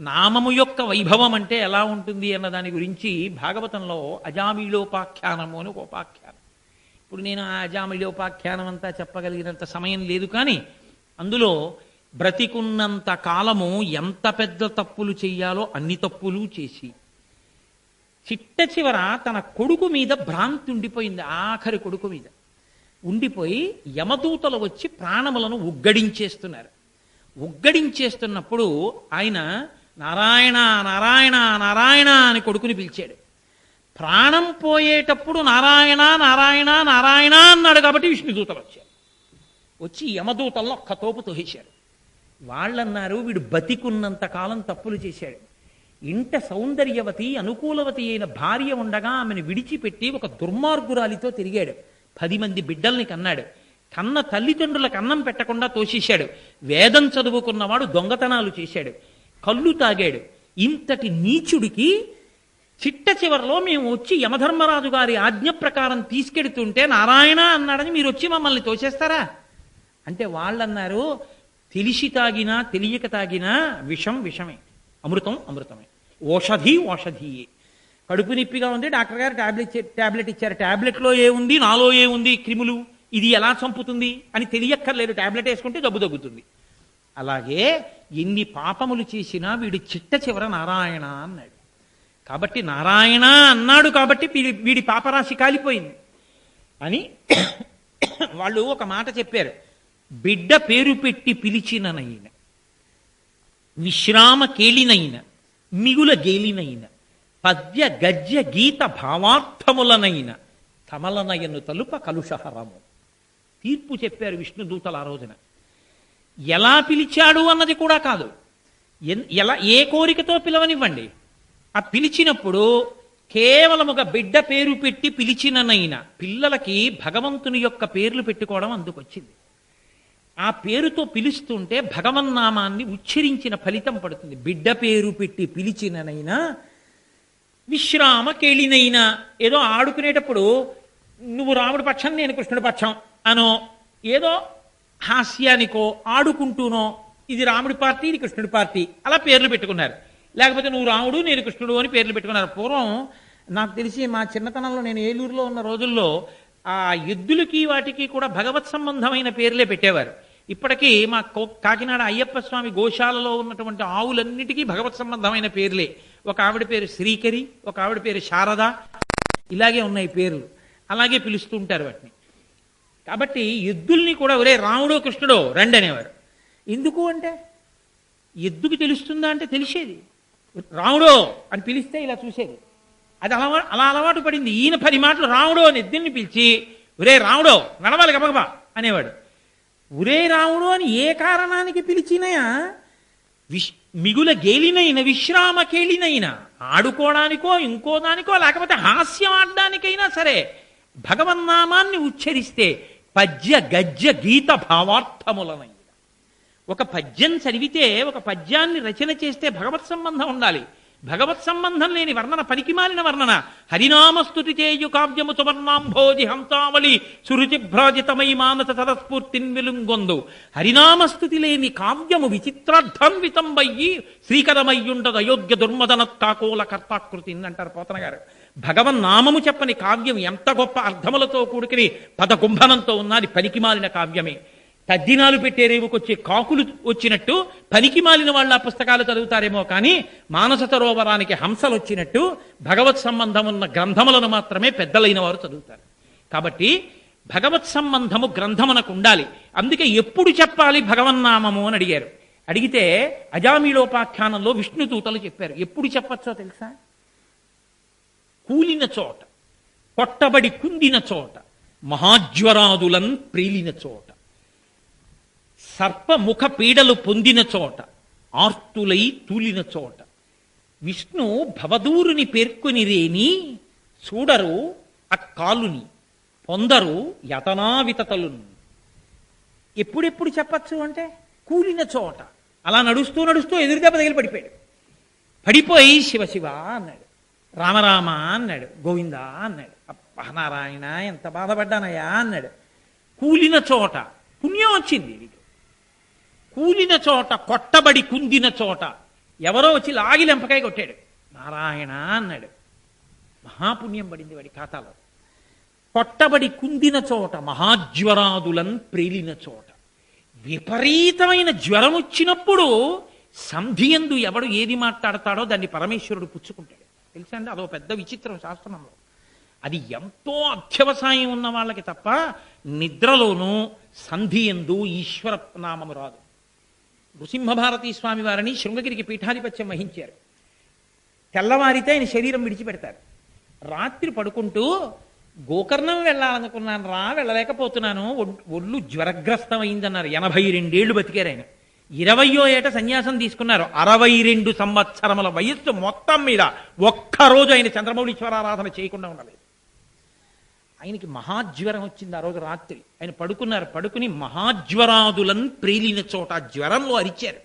నామము యొక్క వైభవం అంటే ఎలా ఉంటుంది అన్న దాని గురించి భాగవతంలో అజామిలోపాఖ్యానము అని ఒక ఉపాఖ్యానం. ఇప్పుడు నేను ఆ అజామిలోపాఖ్యానం అంతా చెప్పగలిగినంత సమయం లేదు కానీ అందులో బ్రతికున్నంత కాలము ఎంత పెద్ద తప్పులు చేయాలో అన్ని తప్పులు చేసి చిట్ట చివర తన కొడుకు మీద భ్రాంతి ఉండిపోయింది ఆఖరి కొడుకు మీద. ఉండిపోయి యమదూతలు వచ్చి ప్రాణములను ఉగ్గడించేస్తున్నారు. ఉగ్గడించేస్తున్నప్పుడు ఆయన నారాయణ నారాయణ నారాయణ అని కొడుకుని పిలిచాడు. ప్రాణం పోయేటప్పుడు నారాయణ నారాయణ నారాయణ అన్నాడు కాబట్టి విష్ణుదూతలు వచ్చారు. వచ్చి యమదూతలను ఒక్క తోపు తోహేశారు వాళ్ళన్నారు వీడు బతికున్నంత కాలం తప్పులు చేశాడు. ఇంట సౌందర్యవతి అనుకూలవతి అయిన భార్య ఉండగా ఆమెను విడిచిపెట్టి ఒక దుర్మార్గురాలితో తిరిగాడు. పది మంది బిడ్డల్ని కన్నాడు. కన్న తల్లిదండ్రులకు అన్నం పెట్టకుండా తోషేశాడు వేదం చదువుకున్నవాడు దొంగతనాలు చేశాడు. కళ్ళు తాగాడు. ఇంతటి నీచుడికి చిట్ట చివరిలో మేము వచ్చి యమధర్మరాజు గారి ఆజ్ఞ ప్రకారం తీసుకెడుతుంటే నారాయణ అన్నాడని మీరు వచ్చి మమ్మల్ని తోసేస్తారా? అంటే వాళ్ళన్నారు తెలిసి తాగినా తెలియక తాగినా విషం విషమే. అమృతం అమృతమే. ఓషధి ఓషధియే. కడుపు నొప్పిగా ఉంది డాక్టర్ గారు టాబ్లెట్ టాబ్లెట్ ఇచ్చారు. టాబ్లెట్లో ఏముంది నాలో ఏముంది క్రిములు? ఇది ఎలా చంపుతుంది? అని తెలియక్కర్లేదు. టాబ్లెట్ వేసుకుంటే జబ్బు తగ్గుతుంది. అలాగే ఎన్ని పాపములు చేసినా వీడు చిట్ట చివర నారాయణ అన్నాడు. కాబట్టి నారాయణ అన్నాడు కాబట్టి వీడి వీడి పాపరాశి కాలిపోయింది. అని వాళ్ళు ఒక మాట చెప్పారు. బిడ్డ పేరు పెట్టి పిలిచిననైన విశ్రామ కేళినైన మిగుల గేలినైన పద్య గద్య గీత భావార్థములనైన కమలనయను తలుప కలుషహరము. తీర్పు చెప్పారు విష్ణుదూతలు ఆ రోజున. ఎలా పిలిచాడు అన్నది కూడా కాదు. ఎన్- ఎలా ఏ కోరికతో పిలవనివ్వండి. ఆ పిలిచినప్పుడు కేవలం ఒక బిడ్డ పేరు పెట్టి పిలిచిననైనా పిల్లలకి భగవంతుని యొక్క పేర్లు పెట్టుకోవడం అందుకొచ్చింది. ఆ పేరుతో పిలుస్తుంటే భగవన్నామాన్ని ఉచ్చరించిన ఫలితం పడుతుంది. బిడ్డ పేరు పెట్టి పిలిచిననైనా విశ్రామ కేళినైనా ఏదో ఆడుకునేటప్పుడు నువ్వు రాముడి పక్షం నేను కృష్ణుడి పక్షం అనో ఏదో హాస్యానికో ఆడుకుంటూనో ఇది రాముడి పార్టీ ఇది కృష్ణుడి పార్టీ. అలా పేర్లు పెట్టుకున్నారు. లేకపోతే నువ్వు రాముడు నేను కృష్ణుడు అని పేర్లు పెట్టుకున్నారు. పూర్వం నాకు తెలిసి మా చిన్నతనంలో నేను ఏలూరులో ఉన్న రోజుల్లో ఆ ఎద్దులకి వాటికి కూడా భగవత్ సంబంధమైన పేర్లే పెట్టేవారు. ఇప్పటికీ మా కో- కాకినాడ అయ్యప్ప స్వామి గోశాలలో ఉన్నటువంటి ఆవులన్నిటికీ భగవత్ సంబంధమైన పేర్లే. ఒక ఆవిడ పేరు శ్రీకరి ఒక ఆవిడ పేరు శారద. ఇలాగే ఉన్నాయి పేర్లు. అలాగే పిలుస్తూ ఉంటారు వాటిని. కాబట్టి ఎద్దుల్ని కూడా ఒరే రాముడో కృష్ణుడో రండి అనేవారు. ఎందుకు అంటే? ఎద్దుకి తెలుస్తుందా అంటే తెలిసేది. రాముడో అని పిలిస్తే ఇలా చూసేది. అది అలవా అలా అలవాటు పడింది. ఈయన పది మాటలు రాముడో అని ఎద్దుల్ని పిలిచి ఒరే రాముడో నడవాలి గబగబా అనేవాడు. ఒరే రాముడు అని ఏ కారణానికి పిలిచినయా? విష్ మిగుల గేలినైన విశ్రామ కేలినైనా ఆడుకోవడానికో ఇంకో దానికో లేకపోతే హాస్యం ఆడడానికైనా సరే భగవన్నామాన్ని ఉచ్చరిస్తే పద్య గద్య గీత భావార్థములనైన ఒక పద్యం చదివితే ఒక పద్యాన్ని రచన చేస్తే భగవత్ సంబంధం ఉండాలి. భగవత్ సంబంధం లేని వర్ణన పనికిమాలిన వర్ణన. హరినామస్తుతి చేయు కావ్యము సువర్ణాంభోజి హంసావళి సురుచిభ్రాజితమై మానస సరస్ఫూర్తిన్ విలుంగొందు. హరినామస్తుతి లేని కావ్యము విచిత్రార్థాన్వితంబయ్యి శ్రీకరమయ్యుండదు అయోగ్య దుర్మదనత్కాకోల కర్తాకృతి అంటారు పోతన గారు భగవన్ నామము చెప్పని కావ్యం ఎంత గొప్ప అర్థములతో కూడుకుని పదకుంభనంతో ఉన్నది పనికిమాలిన కావ్యమే. తద్దినాలు పెట్టే రేవుకొచ్చే కాకులు వచ్చినట్టు పనికి మాలిన వాళ్ళ పుస్తకాలు చదువుతారేమో కానీ మానస సరోవరానికి హంసలు వచ్చినట్టు భగవత్ సంబంధం ఉన్న గ్రంథములను మాత్రమే పెద్దలైన వారు చదువుతారు. కాబట్టి భగవత్ సంబంధము గ్రంథమునకు ఉండాలి. అందుకే ఎప్పుడు చెప్పాలి భగవన్నామము అని అడిగారు. అడిగితే అజామీలోపాఖ్యానంలో విష్ణుదూతలు చెప్పారు. ఎప్పుడు చెప్పచ్చో తెలుసా? కూలిన చోట కొట్టబడి కుందిన చోట మహాజ్వరాదులన్ ప్రీలిన చోట సర్పముఖ పీడలు పొందిన చోట ఆర్తులై తూలిన చోట. విష్ణు భవదూరుని పేర్కొనిరేని చూడరు అక్కాలుని పొందరు యతనావితతలును. ఎప్పుడెప్పుడు చెప్పచ్చు అంటే కూలిన చోట. అలా నడుస్తూ నడుస్తూ ఎదురుగా దెబ్బ తగిలి పడిపోయాడు పడిపోయి శివ శివ అన్నాడు. రామరామ అన్నాడు గోవిందా అన్నాడు. అప్ప నారాయణ ఎంత బాధపడ్డానయ్యా అన్నాడు. కూలిన చోట పుణ్యం వచ్చింది వీడికి. కూలిన చోట కొట్టబడి కుందిన చోట ఎవరో వచ్చి లాగి లెంపకాయ కొట్టాడు. నారాయణ అన్నాడు. మహాపుణ్యం పడింది వాడి ఖాతాలో. కొట్టబడి కుందిన చోట మహాజ్వరాదులన్ ప్రేలిన చోట. విపరీతమైన జ్వరం వచ్చినప్పుడు సంధియందు ఎవడు ఏది మాట్లాడతాడో దాన్ని పరమేశ్వరుడు పుచ్చుకుంటాడు. తెలుసా అండి? అదో పెద్ద విచిత్రం శాస్త్రంలో. అది ఎంతో అత్యవసాయం ఉన్న వాళ్ళకి తప్ప నిద్రలోనూ సంధి ఎందు ఈశ్వర నామము రాదు. నృసింహభారతీ స్వామి వారిని శృంగగిరికి పీఠాధిపత్యం వహించారు. తెల్లవారితే ఆయన శరీరం విడిచిపెడతారు. రాత్రి పడుకుంటూ గోకర్ణం వెళ్ళాలనుకున్నాను రా వెళ్ళలేకపోతున్నాను ఒళ్ళు జ్వరగ్రస్తమైందన్నారు. ఎనభై రెండేళ్ళు బతికారు ఆయన. ఇరవయో ఏట సన్యాసం తీసుకున్నారు. అరవై రెండు సంవత్సరముల వయస్సు మొత్తం మీద ఒక్కరోజు ఆయన చంద్రమౌళీశ్వరారాధన చేయకుండా ఉండలేదు. ఆయనకి మహాజ్వరం వచ్చింది ఆ రోజు రాత్రి. ఆయన పడుకున్నారు. పడుకుని మహాజ్వరాదులను ప్రేలిన చోట జ్వరంలో అరిచారు.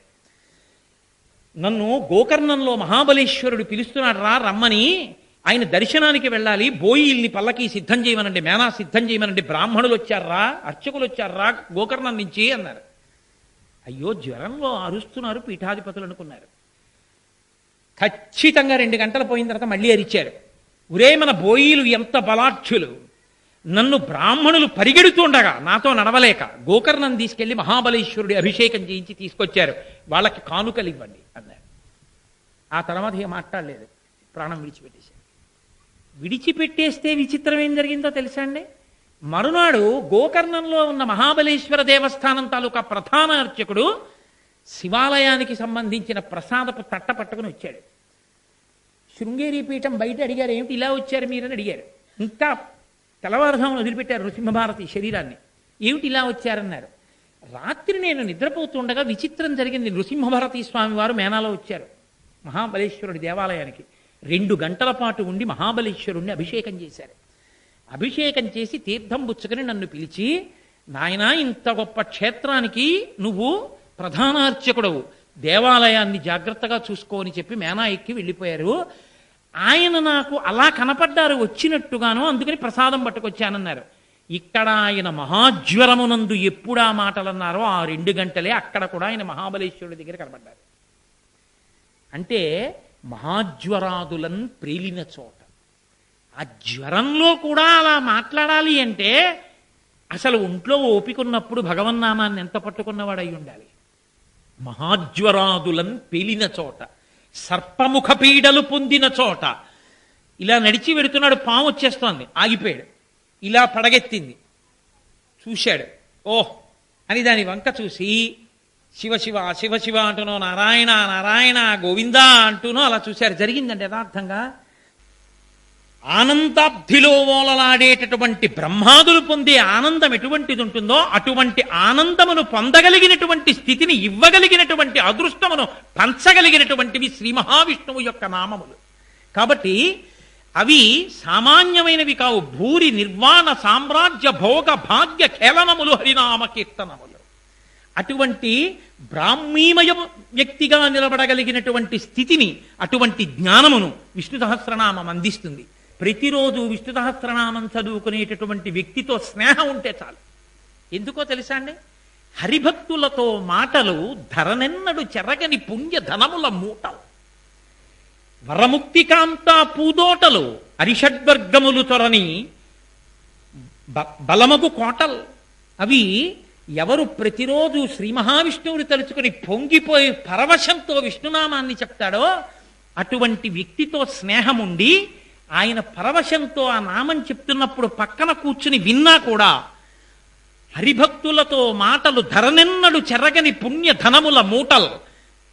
నన్ను గోకర్ణంలో మహాబలేశ్వరుడు పిలుస్తున్నాడు రా రమ్మని. ఆయన దర్శనానికి వెళ్ళాలి. బోయిల్ని పల్లకి సిద్ధం చేయమనండి మేనా సిద్ధం చేయమనండి. బ్రాహ్మణులు వచ్చారా అర్చకులు వచ్చారా గోకర్ణం నుంచి అన్నారు. అయ్యో జ్వరంలో అరుస్తున్నారు పీఠాధిపతులు అనుకున్నారు. ఖచ్చితంగా రెండు గంటలు పోయిన తర్వాత మళ్ళీ అరిచారు. ఉరే మన బోయిలు ఎంత బలాక్షులు నన్ను బ్రాహ్మణులు పరిగెడుతుండగా నాతో నడవలేక గోకర్ణం తీసుకెళ్ళి మహాబలేశ్వరుడి అభిషేకం చేయించి తీసుకొచ్చారు. వాళ్ళకి కానుకలు ఇవ్వండి అన్నారు. ఆ తర్వాత ఇక మాట్లాడలేదు. ప్రాణం విడిచిపెట్టేశారు. విడిచిపెట్టేస్తే విచిత్రం ఏం జరిగిందో తెలుసా అండి? మరునాడు గోకర్ణంలో ఉన్న మహాబలేశ్వర దేవస్థానం తాలూకా ప్రధాన అర్చకుడు శివాలయానికి సంబంధించిన ప్రసాదపు తట్ట పట్టుకుని వచ్చాడు. శృంగేరి పీఠం బయట అడిగారు ఏమిటి ఇలా వచ్చారు మీరని అడిగారు. ఇంకా తెల్లవారుధాములు వదిలిపెట్టారు నృసింహభారతి శరీరాన్ని. ఏమిటి ఇలా వచ్చారన్నారు? రాత్రి నేను నిద్రపోతుండగా విచిత్రం జరిగింది. నృసింహభారతి స్వామి వారు మేనాలో వచ్చారు. మహాబలేశ్వరుడి దేవాలయానికి రెండు గంటల పాటు ఉండి మహాబలేశ్వరుణ్ణి అభిషేకం చేశారు. అభిషేకం చేసి తీర్థం పుచ్చుకొని నన్ను పిలిచి నాయన ఇంత గొప్ప క్షేత్రానికి నువ్వు ప్రధానార్చకుడవు. దేవాలయాన్ని జాగ్రత్తగా చూసుకో అని చెప్పి మేనా ఎక్కి వెళ్ళిపోయారు. ఆయన నాకు అలా కనపడ్డారు వచ్చినట్టుగాను అందుకని ప్రసాదం పట్టుకొచ్చానన్నారు. ఇక్కడ ఆయన మహాజ్వరమునందు ఎప్పుడు ఆ మాటలన్నారో ఆ రెండు గంటలే అక్కడ కూడా ఆయన మహాబలేశ్వరుడి దగ్గర కనపడ్డారు. అంటే మహాజ్వరాదులను ప్రేలిన చోట ఆ జ్వరంలో కూడా అలా మాట్లాడాలి అంటే అసలు ఒంట్లో ఓపికన్నప్పుడు భగవన్నామాన్ని ఎంత పట్టుకున్నవాడు అయి ఉండాలి? మహాజ్వరాదులం పేలిన చోట సర్పముఖ పీడలు పొందిన చోట. ఇలా నడిచి వెడుతున్నాడు పాము వచ్చేస్తోంది ఆగిపోయాడు. ఇలా పడగెత్తింది. చూశాడు ఓహ్ అని దాని వంక చూసి శివ శివ శివ శివ అంటునో నారాయణ నారాయణ గోవిందా అంటూనో అలా చూశారు. జరిగిందండి యథార్థంగా? ఆనందాబ్ధిలో ఓలలాడేటటువంటి బ్రహ్మాదులు పొందే ఆనందం ఎటువంటిది ఉంటుందో అటువంటి ఆనందమును పొందగలిగినటువంటి స్థితిని ఇవ్వగలిగినటువంటి అదృష్టమును పంచగలిగినటువంటివి శ్రీ మహావిష్ణువు యొక్క నామములు. కాబట్టి అవి సామాన్యమైనవి కావు. భూరి నిర్వాణ సామ్రాజ్య భోగ భాగ్య ఖేళనములు హరినామ కీర్తనములు. అటువంటి బ్రాహ్మీమయ వ్యక్తిగా నిలబడగలిగినటువంటి స్థితిని అటువంటి జ్ఞానమును విష్ణు సహస్రనామం అందిస్తుంది. ప్రతిరోజు విష్ణు సహస్రనామం చదువుకునేటటువంటి వ్యక్తితో స్నేహం ఉంటే చాలు. ఎందుకో తెలుసా అండి? హరిభక్తులతో మాటలు ధరనెన్నడు చెరగని పుణ్యధనముల మూటలు. వరముక్తికాంత పూదోటలు అరిషడ్వర్గములు తొరని బలమగు కోటలు. అవి ఎవరు ప్రతిరోజు శ్రీ మహావిష్ణువుని తలుచుకుని పొంగిపోయి పరవశంతో విష్ణునామాన్ని చెప్తాడో అటువంటి వ్యక్తితో స్నేహముండి ఆయన పరవశంతో ఆ నామం చెప్తున్నప్పుడు పక్కన కూర్చుని విన్నా కూడా హరిభక్తులతో మాటలు ధరనెన్నడు చెరగని పుణ్యధనముల మూటలు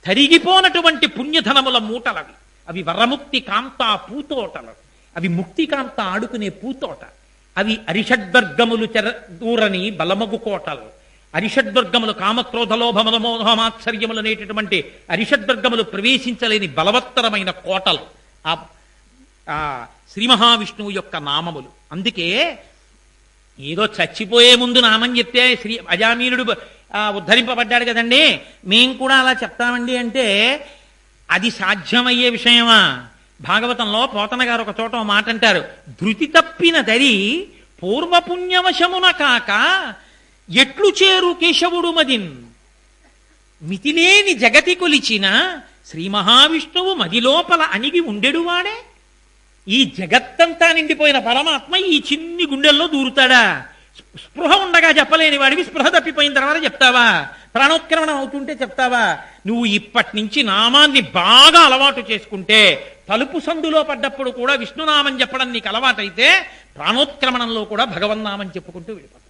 తరిగిపోనటువంటి పుణ్యధనముల మూటలవి అవి. వరముక్తి కాంత పూతోటలు. అవి ముక్తి కాంత ఆడుకునే పూతోట. అవి అరిషడ్వర్గములు చెర దూరని బలమగు కోటలు. అరిషడ్వర్గములు కామక్రోధలోభముల మోహమాత్సర్యములు అనేటటువంటి అరిషడ్వర్గములు ప్రవేశించలేని బలవత్తరమైన కోటలు. ఆ ఆ శ్రీ మహావిష్ణువు యొక్క నామములు. అందుకే ఏదో చచ్చిపోయే ముందు నామం చెప్తే శ్రీ అజామీనుడు ఉద్ధరింపబడ్డాడు కదండి. మేం కూడా అలా చెప్తామండి అంటే అది సాధ్యమయ్యే విషయమా? భాగవతంలో పోతన గారు ఒక చోట మాట అంటారు. ధృతి తప్పిన దరి పూర్వపుణ్యవశమున కాక ఎట్లు చేరు కేశవుడు మదిన్? మితిలేని జగతి కొలిచిన శ్రీ మహావిష్ణువు మదిలోపల అణిగి ఉండెడువాడే ఈ జగత్తంతా నిండిపోయిన పరమాత్మ ఈ చిన్ని గుండెల్లో దూరుతాడా? స్పృహ ఉండగా చెప్పలేని వాడివి స్పృహ తప్పిపోయిన తర్వాత చెప్తావా? ప్రాణోత్క్రమణం అవుతుంటే చెప్తావా? నువ్వు ఇప్పటి నుంచి నామాన్ని బాగా అలవాటు చేసుకుంటే తలుపు సందులో పడ్డప్పుడు కూడా విష్ణునామం చెప్పడం నీకు అలవాటైతే ప్రాణోత్క్రమణంలో కూడా భగవన్నామం చెప్పుకుంటూ వెళ్ళిపోతావు.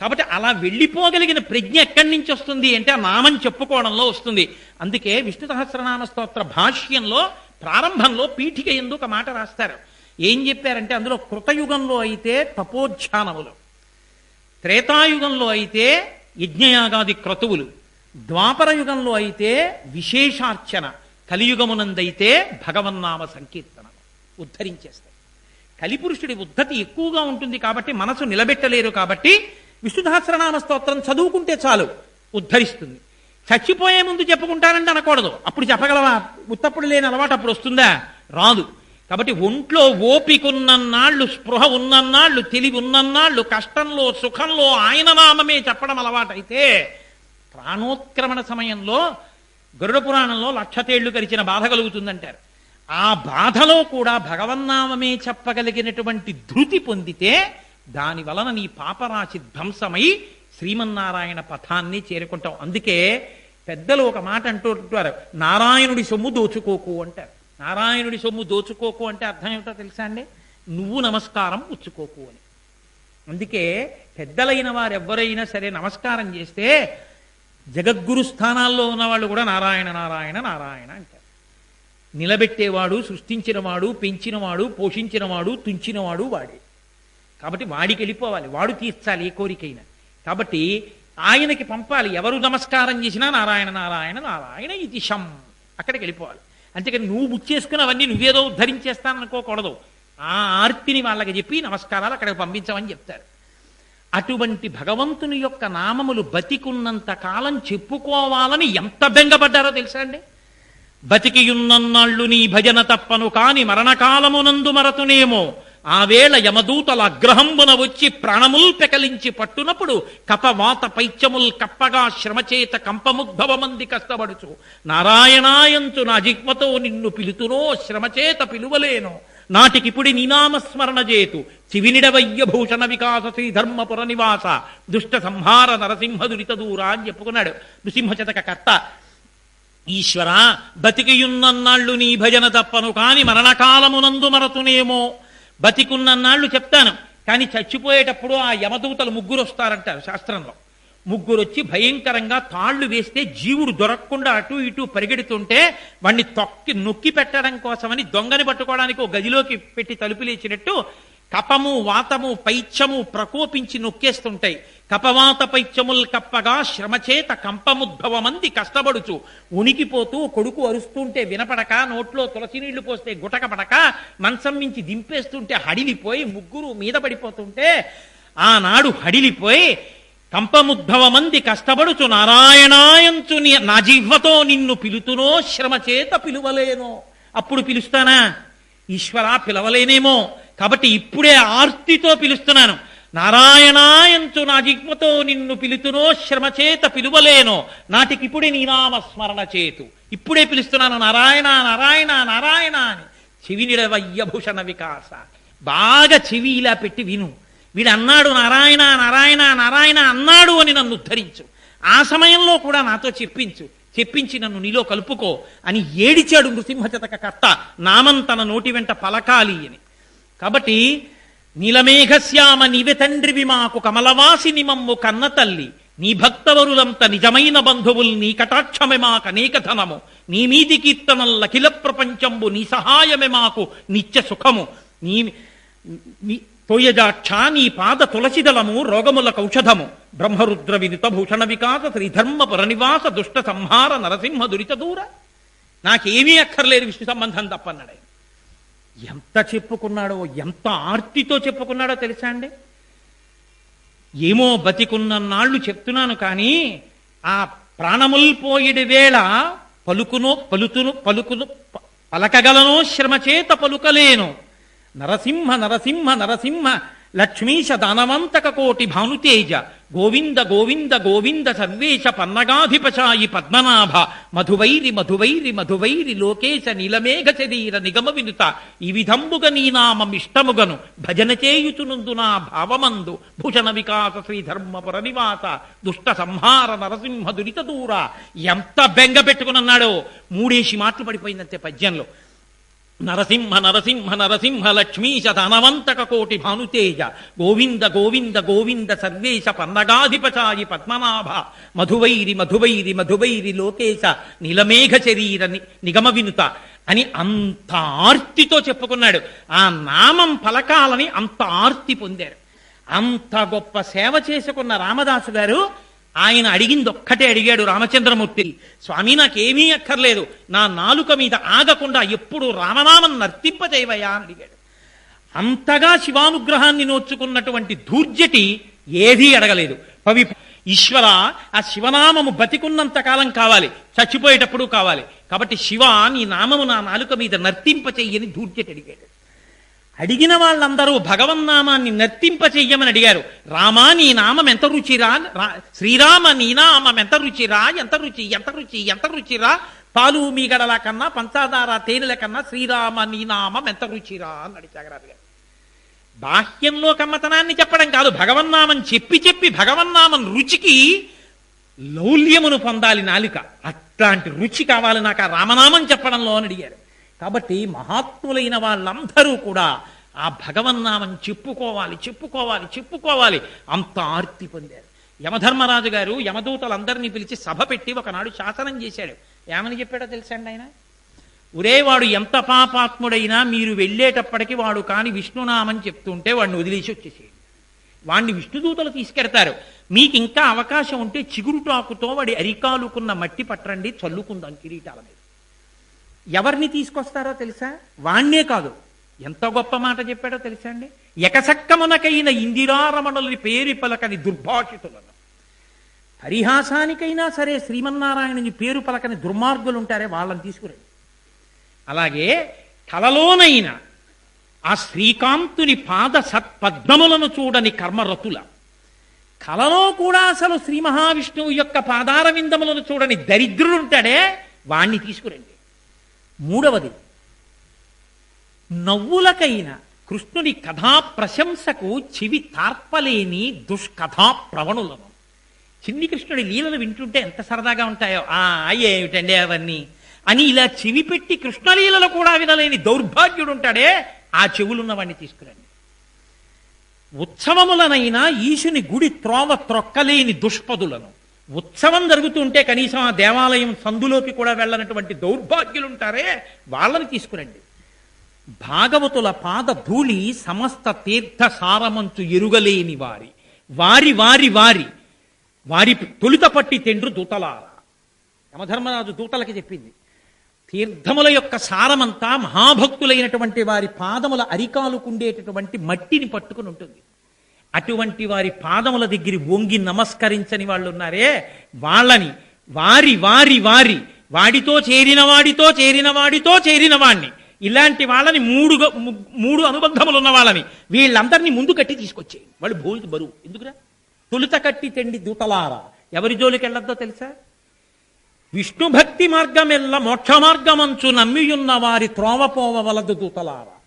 కాబట్టి అలా వెళ్ళిపోగలిగిన ప్రజ్ఞ ఎక్కడి నుంచి వస్తుంది అంటే ఆ నామం చెప్పుకోవడంలో వస్తుంది. అందుకే విష్ణు సహస్రనామ స్తోత్ర భాష్యంలో ప్రారంభంలో పీఠిక ఎందు ఒక మాట రాస్తారు. ఏం చెప్పారంటే అందులో కృతయుగంలో అయితే తపోధ్యానములు త్రేతాయుగంలో అయితే యజ్ఞయాగాది క్రతువులు ద్వాపర యుగంలో అయితే విశేషార్చన కలియుగమునందైతే భగవన్నామ సంకీర్తన ఉద్ధరించేస్తాయి. కలిపురుషుడి ఉద్ధతి ఎక్కువగా ఉంటుంది కాబట్టి మనసు నిలబెట్టలేరు కాబట్టి విష్ణుసహస్రనామ స్తోత్రం చదువుకుంటే చాలు ఉద్ధరిస్తుంది. చచ్చిపోయే ముందు చెప్పుకుంటానంటే అనకూడదు. అప్పుడు చెప్పగలవా? ఉత్తప్పుడు లేని అలవాటు అప్పుడు వస్తుందా? రాదు. కాబట్టి ఒంట్లో ఓపికన్నన్నాళ్ళు స్పృహ ఉన్నన్నాళ్ళు తెలివి ఉన్నన్నాళ్ళు కష్టంలో సుఖంలో ఆయన నామమే చెప్పడం అలవాటైతే ప్రాణోత్క్రమణ సమయంలో గరుడ పురాణంలో లక్షతేళ్ళు కరిచిన బాధ కలుగుతుందంటారు. ఆ బాధలో కూడా భగవన్నామమే చెప్పగలిగినటువంటి ధృతి పొందితే దాని వలన నీ పాపరాశి ధ్వంసమై శ్రీమన్నారాయణ పథాన్ని చేరుకుంటాం అందుకే పెద్దలు ఒక మాట అంటూ ఉంటారు. నారాయణుడి సొమ్ము దోచుకోకు అంటారు. నారాయణుడి సొమ్ము దోచుకోకు అంటే అర్థం ఏమిటో తెలుసా అండి? నువ్వు నమస్కారం పుచ్చుకోకు అని. అందుకే పెద్దలైన వారు ఎవరైనా సరే నమస్కారం చేస్తే జగద్గురు స్థానాల్లో ఉన్నవాళ్ళు కూడా నారాయణ నారాయణ నారాయణ అంటారు. నిలబెట్టేవాడు సృష్టించినవాడు పెంచినవాడు పోషించినవాడు తుంచినవాడు వాడే. కాబట్టి వాడికి వెళ్ళిపోవాలి. వాడు తీర్చాలి ఏ కోరికైనా. కాబట్టి ఆయనకి పంపాలి. ఎవరు నమస్కారం చేసినా నారాయణ నారాయణ నారాయణ ఇది శం అక్కడికి వెళ్ళిపోవాలి. అంతేకాని నువ్వు బుచ్చేసుకుని అవన్నీ నువ్వేదో ఉద్ధరించేస్తాననుకోకూడదు. ఆ ఆర్తిని వాళ్ళకి చెప్పి నమస్కారాలు అక్కడికి పంపించమని చెప్తారు. అటువంటి భగవంతుని యొక్క నామములు బతికున్నంత కాలం చెప్పుకోవాలని ఎంత బెంగపడ్డారో తెలుసా అండి? బతికియున్నన్నాళ్ళు నీ భజన తప్పను కాని మరణకాలమునందు మరతునేమో ఆ వేళ యమదూతల అగ్రహంబున వచ్చి ప్రాణముల్ పెకలించి పట్టునప్పుడు కపవాత పైత్యముల్ కప్పగా శ్రమచేత కంపముద్భవమంది కష్టపడుచు. నారాయణాయంచు నా జిగ్మతో నిన్ను పిలుతునో శ్రమచేత పిలువలేను. నాటికిపుడి నీనామస్మరణ చేతు. చివినిడవయ్య భూషణ వికాస శ్రీధర్మపుర నివాస. దుష్ట సంహార నరసింహ దురిత దూరా అని చెప్పుకున్నాడు. నృసింహచతక కర్త ఈశ్వర బతికియున్నన్నాళ్ళు నీ భజన తప్పను కాని మరణకాలమునందు మరతునేమో. బతికున్నన్నాళ్ళు చెప్తాను. కానీ చచ్చిపోయేటప్పుడు ఆ యమదూతలు ముగ్గురు వస్తారంటారు శాస్త్రంలో. ముగ్గురు వచ్చి భయంకరంగా తాళ్ళు వేస్తే జీవుడు దొరకకుండా అటు ఇటు పరిగెడుతుంటే వాణ్ణి తొక్కి నొక్కి పెట్టడం కోసమని దొంగని పట్టుకోవడానికి ఒక గదిలోకి పెట్టి తలుపులేచినట్టు కపము వాతము పైత్యము ప్రకోపించి నొక్కేస్తుంటాయి. కపవాత పైత్యముల్ కప్పగా శ్రమచేత కంపముద్భవమంది కష్టపడుచు. ఉనికిపోతూ కొడుకు అరుస్తుంటే వినపడక నోట్లో తులసి నీళ్ళు పోస్తే గుటక పడక మంచం మించి దింపేస్తుంటే హడిలిపోయి ముగ్గురు మీద పడిపోతుంటే ఆనాడు హడిలిపోయి కంపముద్భవమంది కష్టపడుచు నారాయణాయంచు నా జిహ్వతో నిన్ను పిలుతునో శ్రమచేత పిలువలేనో. అప్పుడు పిలుస్తానా? ఈశ్వరా పిలవలేనేమో. కాబట్టి ఇప్పుడే ఆర్తితో పిలుస్తున్నాను. నారాయణాయంచు నా జిగ్మతో నిన్ను పిలుతునో శ్రమచేత పిలువలేనో. నాటికిప్పుడే నీ నామ స్మరణ చేతు. ఇప్పుడే పిలుస్తున్నాను నారాయణ నారాయణ నారాయణ అని. చెవినిడవయ్యభూషణ వికాస. బాగా చెవి ఇలా పెట్టి విను. వీడు అన్నాడు నారాయణ నారాయణ నారాయణ అన్నాడు అని నన్ను ఉద్ధరించు. ఆ సమయంలో కూడా నాతో చెప్పించు. చెప్పించి నన్ను నీలో కలుపుకో అని ఏడిచాడు నృసింహచతక కర్త. నామం తన నోటి వెంట పలకాలి అని. కాబట్టి నీలమేఘశ్యామ నీవె తండ్రివి మాకు కమలవాసిని మమ్ము కన్న తల్లి నీ భక్తవరులంత నిజమైన బంధువుల్ నీ కటాక్షమే మాకనేక ధనము నీ మీది కీర్తనల్లఖిల ప్రపంచంబు నీ సహాయమే మాకు నిత్య సుఖము. నీ తోయజాక్ష నీ పాద తులసిదళము రోగములకు ఔషధము బ్రహ్మరుద్ర వినుత భూషణ వికాస శ్రీధర్మ పురనివాస దుష్ట సంహార నరసింహ దురిత దూర. నాకేమీ అక్కర్లేదు విష్ణు సంబంధం తప్పన్నాడు ఎంత చెప్పుకున్నాడో ఎంత ఆర్తితో చెప్పుకున్నాడో తెలుసా అండి? ఏమో బతికున్నన్నాళ్ళు చెప్తున్నాను కానీ ఆ ప్రాణముల్పోయిడి వేళ పలుకును పలుతును పలుకును పలకగలనో పలకగలను శ్రమ చేత పలుకలేను. నరసింహ నరసింహ నరసింహ లక్ష్మీశ దానవంతక కోటి భానుతేజ గోవింద గోవింద గోవింద సర్వేశ పన్నగాధిపశాయి పద్మనాభ. మధువైరి మధువైరి మధువైరి లోకేశ నీలమేఘ శరీర నిగమ వినుత. ఈ విధంబుగ నీ నామమిష్టముగను భజన చేయుచునుందు నా భావమందు. భూషణ వికాస శ్రీ ధర్మపుర నివాస. దుష్ట సంహార నరసింహ దురిత దూర. ఎంత బెంగ పెట్టుకునన్నాడో. మూడేసి మాటలు పడిపోయిందంతే పద్యంలో. నరసింహ నరసింహ నరసింహ లక్ష్మీశ ధనవంతక కోటి భానుతేజ గోవింద గోవింద గోవింద సర్వేశ పన్నగాధిపచాయి పద్మనాభ. మధువైరి మధువైరి మధువైరి లోకేశ నీలమేఘ శరీర నిగమ వినుత అని అంత ఆర్తితో చెప్పుకున్నాడు. ఆ నామం పలకాలని అంత ఆర్తి పొందారు. అంత గొప్ప సేవ చేసుకున్న రామదాసు గారు ఆయన అడిగింది ఒక్కటే అడిగాడు రామచంద్రమూర్తి. స్వామి నాకేమీ అక్కర్లేదు. నా నాలుక మీద ఆగకుండా ఎప్పుడు రామనామం నర్తింపచేయవయ్యా అని అడిగాడు. అంతగా శివానుగ్రహాన్ని నోచుకున్నటువంటి ధూర్జటి ఏదీ అడగలేదు. పవి ఈశ్వర ఆ శివనామము బతికున్నంత కాలం కావాలి. చచ్చిపోయేటప్పుడు కావాలి. కాబట్టి శివ నీ నామము నా నాలుక మీద నర్తింప చెయ్యని ధూర్జటి అడిగాడు. అడిగిన వాళ్ళందరూ భగవన్నామాన్ని నర్తింప చెయ్యమని అడిగారు. రామా నీ నామం ఎంత రుచిరా? శ్రీరామ నీ నామం ఎంత రుచిరా? ఎంత రుచి ఎంత రుచి ఎంత రుచిరా? పాలు మీగడల కన్నా పంచాదార తేనెల కన్నా శ్రీరామ నీ నామం ఎంత రుచిరా? అని త్యాగరాజు గారు బాహ్యంలో కమ్మతనాన్ని చెప్పడం కాదు భగవన్నామం చెప్పి చెప్పి భగవన్నామం రుచికి లౌల్యమును పొందాలి నాలిక. అట్లాంటి రుచి కావాలి నాకు ఆ రామనామం చెప్పడంలో అని అడిగారు. కాబట్టి మహాత్ములైన వాళ్ళందరూ కూడా ఆ భగవన్నామని చెప్పుకోవాలి చెప్పుకోవాలి చెప్పుకోవాలి. అంత ఆర్తి పొందారు. యమధర్మరాజు గారు యమదూతలందరినీ పిలిచి సభ పెట్టి ఒకనాడు శాసనం చేశాడు. ఏమని చెప్పాడో తెలుసండి ఆయన? ఒరే వాడు ఎంత పాపాత్ముడైనా మీరు వెళ్ళేటప్పటికి వాడు కాని విష్ణునామని చెప్తుంటే వాడిని వదిలేసి వచ్చేసేయండి. వాణ్ణి విష్ణుదూతలు తీసుకెడతారు. మీకు ఇంకా అవకాశం ఉంటే చిగురుటాకుతో వాడి అరికాలుకున్న మట్టి పట్టండి చల్లుకుందాం కిరీటాల మీద. ఎవరిని తీసుకొస్తారో తెలుసా? వాణ్ణే కాదు. ఎంత గొప్ప మాట చెప్పాడో తెలుసా అండి? ఎకసక్కమునకైన ఇందిరారమణులని పేరు పలకని దుర్భాషితులను. పరిహాసానికైనా సరే శ్రీమన్నారాయణుని పేరు పలకని దుర్మార్గులు ఉంటారే వాళ్ళని తీసుకురండి. అలాగే కలలోనైనా ఆ శ్రీకాంతుని పాద సత్పద్మములను చూడని కర్మరతుల కలలో కూడా అసలు శ్రీ మహావిష్ణువు యొక్క పాదారవిందములను చూడని దరిద్రుడుంటాడే వాణ్ణి తీసుకురండి. మూడవది నవ్వులకైన కృష్ణుని కథా ప్రశంసకు చెవి తార్పలేని దుష్కథా ప్రవణులను చిన్ని కృష్ణుడి లీలలు వింటుంటే ఎంత సరదాగా ఉంటాయో ఆ ఏమిటండి అవన్నీ? అని ఇలా చెవి పెట్టి కృష్ణలీలలు కూడా వినలేని దౌర్భాగ్యుడు ఉంటాడే ఆ చెవులున్నవాడిని తీసుకురండి. ఉత్సవములనైనా ఈశుని గుడి త్రోవ త్రొక్కలేని దుష్పదులను. ఉత్సవం జరుగుతుంటే కనీసం ఆ దేవాలయం సందులోకి కూడా వెళ్ళనటువంటి దౌర్భాగ్యులుంటారే వాళ్ళని తీసుకురండి. భాగవతుల పాద ధూళి సమస్త తీర్థ సారమంచు ఎరుగలేని వారి. వారి వారి వారి. వారి తొలుత పట్టి తెండ్రు దూతలారా. యమధర్మరాజు దూతలకి చెప్పింది. తీర్థముల యొక్క సారమంతా మహాభక్తులైనటువంటి వారి పాదముల అరికాలుకుండేటటువంటి మట్టిని పట్టుకుని ఉంటుంది. అటువంటి వారి పాదముల దగ్గర వంగి నమస్కరించని వాళ్ళు ఉన్నారే వాళ్ళని వారి వారి వారి వాడితో చేరిన వాడితో చేరిన వాడితో చేరిన వాణ్ణి. ఇలాంటి వాళ్ళని మూడు మూడు అనుబంధములు ఉన్న వాళ్ళని వీళ్ళందరినీ ముందు కట్టి తీసుకొచ్చేయి. వాళ్ళు భూమికి బరువు. ఎందుకురా? తొలుత కట్టి తెండి దూతలారా. ఎవరి జోలికి వెళ్ళొద్దో తెలుసా? విష్ణు భక్తి మార్గమెల్ల మోక్ష మార్గమంచు నమ్మియున్న వారి త్రోవపోవ వలదు దూతలారా.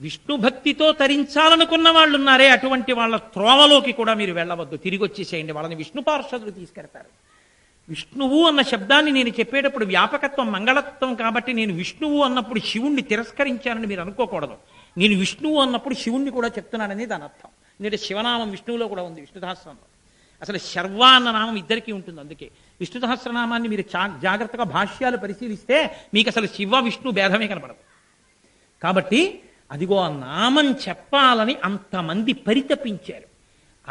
విష్ణు భక్తితో తరించాలనుకున్న వాళ్ళు ఉన్నారే అటువంటి వాళ్ళ త్రోవలోకి కూడా మీరు వెళ్ళవద్దు. తిరిగి వచ్చేసేయండి వాళ్ళని విష్ణు పార్షదులు తీసుకెడతారు విష్ణువు అన్న శబ్దాన్ని నేను చెప్పేటప్పుడు వ్యాపకత్వం మంగళత్వం కాబట్టి నేను విష్ణువు అన్నప్పుడు శివుణ్ణి తిరస్కరించానని మీరు అనుకోకూడదు. నేను విష్ణువు అన్నప్పుడు శివుణ్ణి కూడా చెప్తున్నానని దాని అర్థం. ఎందుకంటే శివనామం విష్ణువులో కూడా ఉంది విష్ణుదాస్త్రంలో అసలు శర్వ అన్న నామం ఇద్దరికీ ఉంటుంది అందుకే. విష్ణు సహస్రనామాన్ని మీరు చా- జాగ్రత్తగా భాష్యాలు పరిశీలిస్తే మీకు అసలు శివ విష్ణు భేదమే కనపడదు కాబట్టి అదిగో ఆ నామం చెప్పాలని అంతమంది పరితపించారు.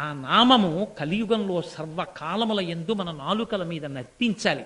ఆ నామము కలియుగంలో సర్వకాలముల ఎందు మన నాలుకల మీద నర్తించాలి.